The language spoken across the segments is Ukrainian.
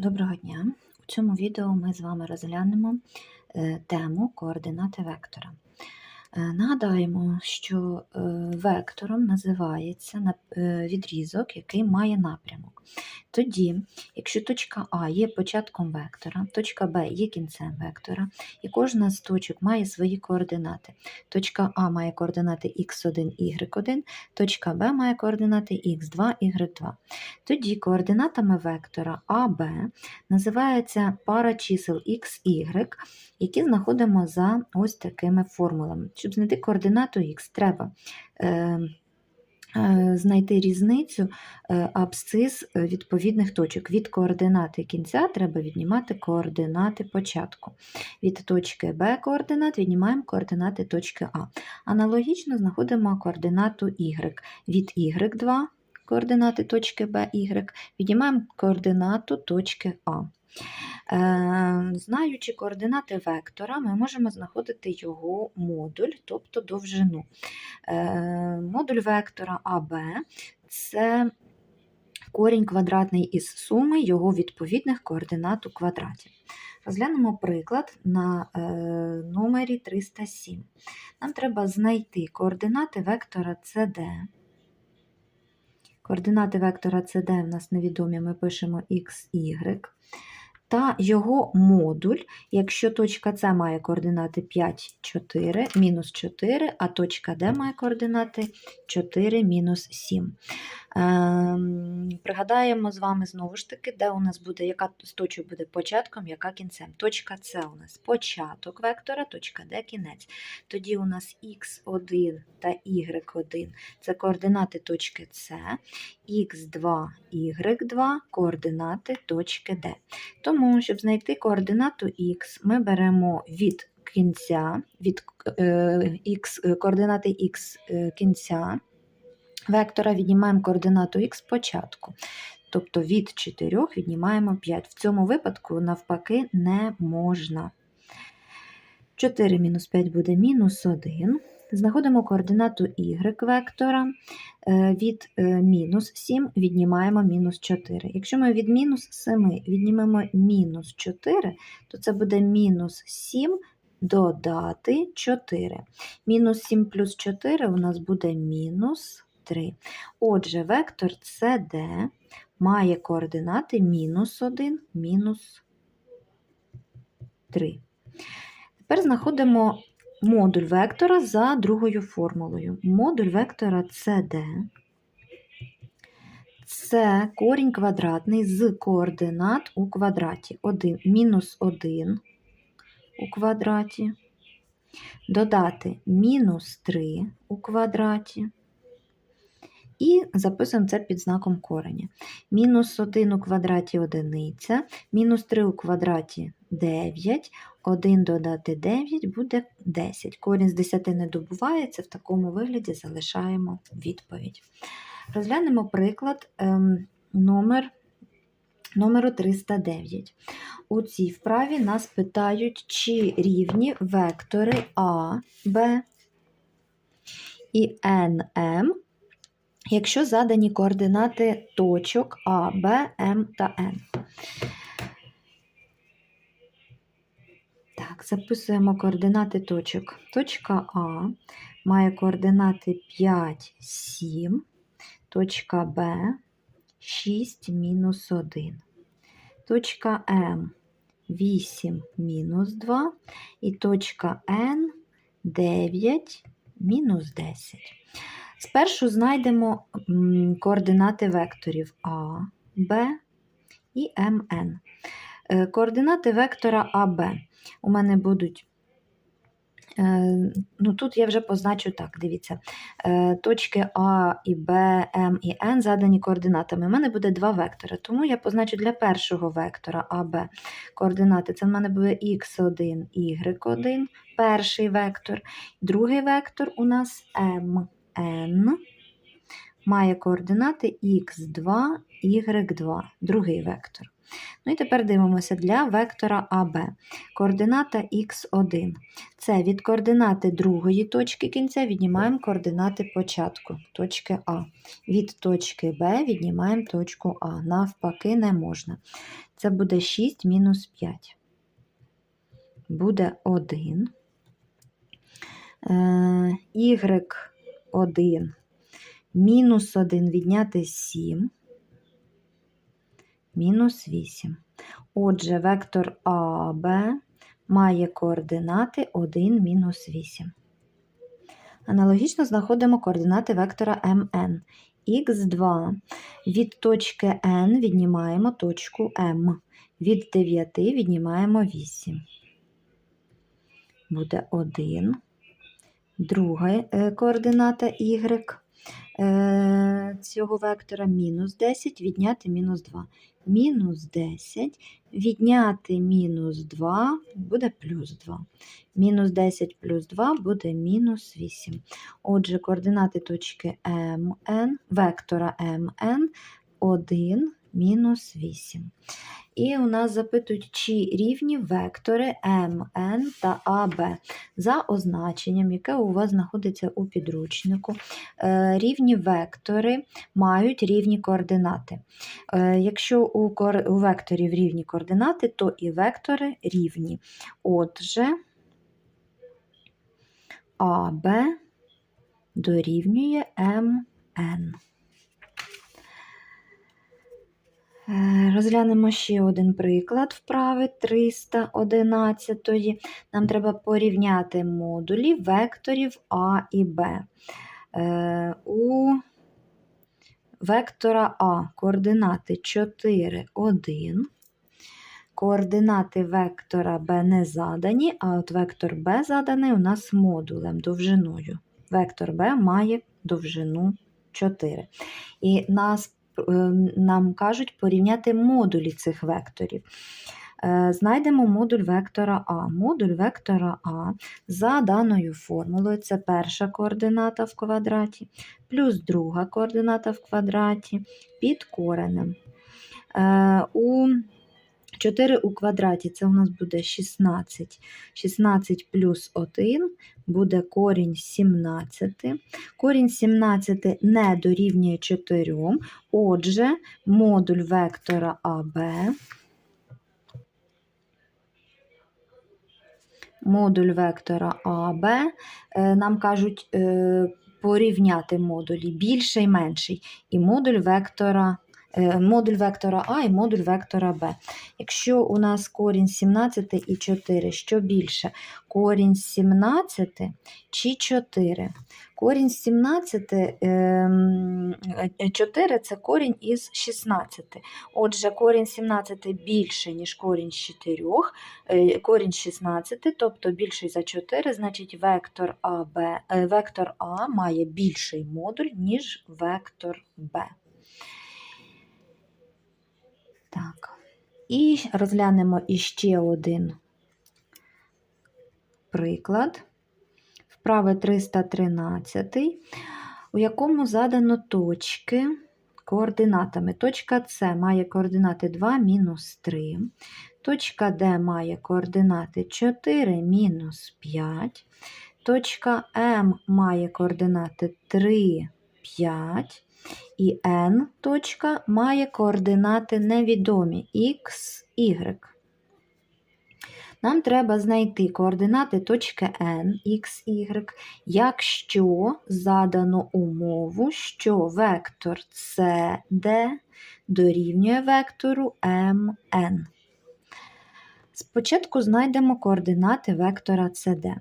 Доброго дня! У цьому відео ми з вами розглянемо е, тему координати вектора. Е, Нагадаємо, що е, вектором називається е, відрізок, який має напрямок. Тоді, якщо точка А є початком вектора, точка Б є кінцем вектора, і кожна з точок має свої координати. Точка А має координати х1, y1, точка Б має координати х2, y2. Тоді координатами вектора АБ називається пара чисел x, y, які знаходимо за ось такими формулами. Щоб знайти координату х, треба е, е, знайти різницю е, абсцис е, відповідних точок. Від координати кінця треба віднімати координати початку. Від точки Б координат віднімаємо координати точки А. Аналогічно знаходимо координату y. Від y2 координати точки Б, Y, віднімаємо координату точки А. Е, Знаючи координати вектора, ми можемо знаходити його модуль, тобто довжину. Е, Модуль вектора АБ це корінь квадратний із суми його відповідних координат у квадраті. Розглянемо приклад на е, номері 307. Нам треба знайти координати вектора CD. Координати вектора CD в нас невідомі, ми пишемо x, y. Та його модуль, якщо точка С має координати 5, 4, мінус 4, а точка Д має координати 4, мінус 7. Ем, пригадаємо з вами знову ж таки, де у нас буде, яка з точок буде початком, яка кінцем. Точка С у нас початок вектора, точка Д кінець. Тоді у нас х1 та y1 це координати точки С, х2, y2 координати точки Д. Тому, щоб знайти координату х, ми беремо від кінця, від е, х, координати х е, кінця вектора віднімаємо координату х початку. Тобто від 4 віднімаємо 5. В цьому випадку, навпаки, не можна. 4 мінус 5 буде мінус 1. Знаходимо координату y вектора. Е, Від е, мінус 7 віднімаємо мінус 4. Якщо ми від мінус 7 віднімемо мінус 4, то це буде мінус 7 додати 4. Мінус 7 плюс 4 у нас буде мінус 3. Отже, вектор CD має координати мінус 1, мінус 3. Tепер знаходимо модуль вектора за другою формулою. Модуль вектора CD це корінь квадратний з координат у квадраті. 1, мінус 1 у квадраті, додати мінус 3 у квадраті. І записуємо це під знаком кореня. Мінус 1 у квадраті одиниця, мінус 3 у квадраті 9, 1 додати 9 буде 10. Корінь з 10 не добувається, в такому вигляді залишаємо відповідь. Розглянемо приклад ем, номер, номеру 309. У цій вправі нас питають, чи рівні вектори А, Б і НМ якщо задані координати точок А, Б, М та Н. Так, записуємо координати точок. Точка А має координати 5, 7, точка Б 6, мінус 1. Точка М 8, мінус 2, і точка Н 9, мінус 10. Спершу знайдемо координати векторів А, Б і МН. Е, Координати вектора АБ у мене будуть. е, Ну, тут я вже позначу так, дивіться. Е, Точки А і Б, М і Н задані координатами. У мене буде два вектори, тому я позначу для першого вектора АБ координати. Це в мене буде Х1, Y1, перший вектор. Другий вектор у нас МН має координати х2, y2, другий вектор. Ну і тепер дивимося для вектора АБ. Координата х1. Це від координати другої точки кінця віднімаємо координати початку, точки А. Від точки Б віднімаємо точку А. Навпаки, не можна. Це буде 6 мінус 5. Буде 1. Е, Y1 мінус 1 відняти 7 мінус 8. Отже, вектор АБ має координати 1 мінус 8. Аналогічно знаходимо координати вектора МН. Х2 від точки N віднімаємо точку М. Від 9 віднімаємо 8. Буде 1. Друга е, координата Y е, цього вектора мінус 10, відняти мінус 2. Мінус 10, відняти мінус 2 буде плюс 2. Мінус 10 плюс 2 буде мінус 8. Отже, координати точки МН, вектора МН 1 мінус 8. І у нас запитують, чи рівні вектори МН та АБ за означенням, яке у вас знаходиться у підручнику. Е, Рівні вектори мають рівні координати. Е, Якщо у векторів рівні координати, то і вектори рівні. Отже, АБ дорівнює МН. Е, Розглянемо ще один приклад вправи 311. Нам треба порівняти модулі векторів А і Б. Е, У вектора А координати 4, 1. Координати вектора Б не задані, а от вектор Б заданий у нас модулем, довжиною. Вектор Б має довжину 4. І нас е, нам кажуть порівняти модулі цих векторів. Е, Знайдемо модуль вектора А. Модуль вектора А за даною формулою це перша координата в квадраті, плюс друга координата в квадраті під коренем. Е, У 4 у квадраті це у нас буде 16. 16 плюс 1 буде корінь 17. Корінь 17 не дорівнює 4. Отже, модуль вектора АБ. Модуль вектора АБ. е, Нам кажуть е, порівняти модулі більший менший. І модуль вектора модуль вектора А і модуль вектора Б. Якщо у нас корінь 17 і 4, що більше? Корінь 17 чи 4? Корінь 17, ем, е, 4 це корінь із 16. Отже, корінь 17 більше, ніж корінь з 4, е, корінь 16, тобто більший за 4, значить вектор, АБ, е, вектор А має більший модуль, ніж вектор Б. Так. І розглянемо іще один приклад. Вправи 313, у якому задано точки координатами. Точка С має координати 2 мінус 3. Точка Д має координати 4 мінус 5. Точка М має координати 3, 5. І N точка має координати невідомі X, Y. Нам треба знайти координати точки N, X, Y, якщо задано умову, що вектор CD дорівнює вектору MN. Спочатку знайдемо координати вектора CD.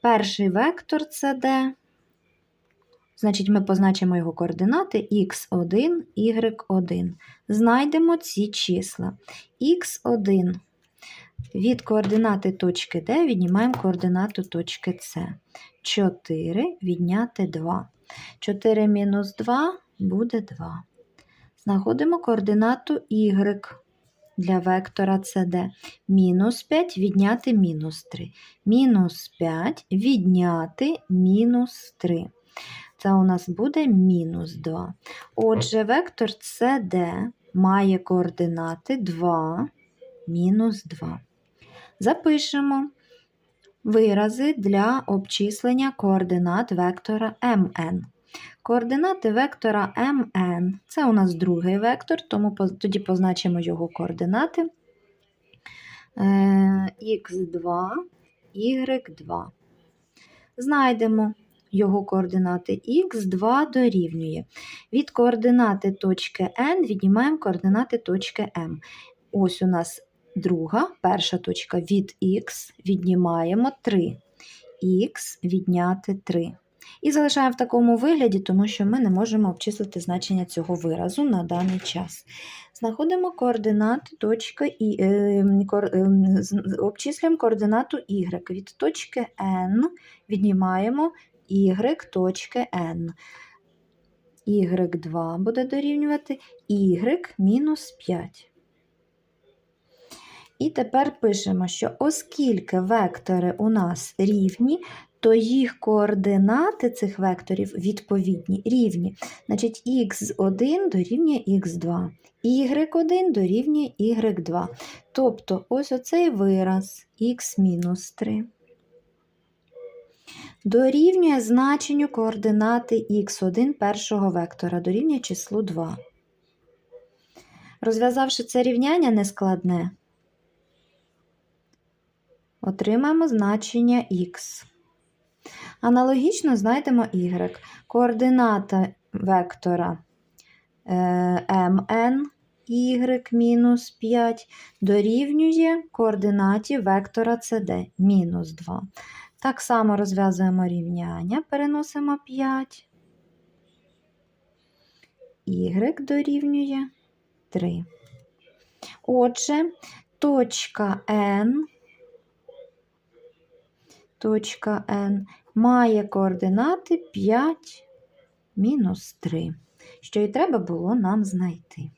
Перший вектор CD Значить, ми позначимо його координати x1, y1. Знайдемо ці числа. x1 від координати точки D віднімаємо координату точки С. 4 відняти 2. 4 мінус 2 буде 2. Знаходимо координату y для вектора CD. Мінус 5 відняти мінус 3. Мінус 5 відняти мінус 3. Це у нас буде мінус 2. Отже, вектор CD має координати 2, мінус 2. Запишемо вирази для обчислення координат вектора MN. Координати вектора MN це у нас другий вектор, тому тоді позначимо його координати Е, х2, y2. Знайдемо його координати х2 дорівнює. Від координати точки N віднімаємо координати точки M. Ось у нас друга, перша точка від х віднімаємо 3. х відняти 3. І залишаємо в такому вигляді, тому що ми не можемо обчислити значення цього виразу на даний час. Знаходимо координати точки е, кор, е, обчислюємо координату y. Від точки n віднімаємо y точки n. y2 буде дорівнювати y мінус 5. І тепер пишемо, що оскільки вектори у нас рівні, то їх координати цих векторів відповідні рівні. Значить, х1 дорівнює х2, y1 дорівнює y2. Тобто ось оцей вираз х-3 дорівнює значенню координати х1 першого вектора, дорівнює числу 2. Розв'язавши це рівняння нескладне, отримаємо значення х. Аналогічно знайдемо y. Координата вектора е, mn y мінус 5 дорівнює координаті вектора cd мінус 2. Так само розв'язуємо рівняння, переносимо 5. y дорівнює 3. Отже, точка n точка n має координати 5 мінус 3, що і треба було нам знайти.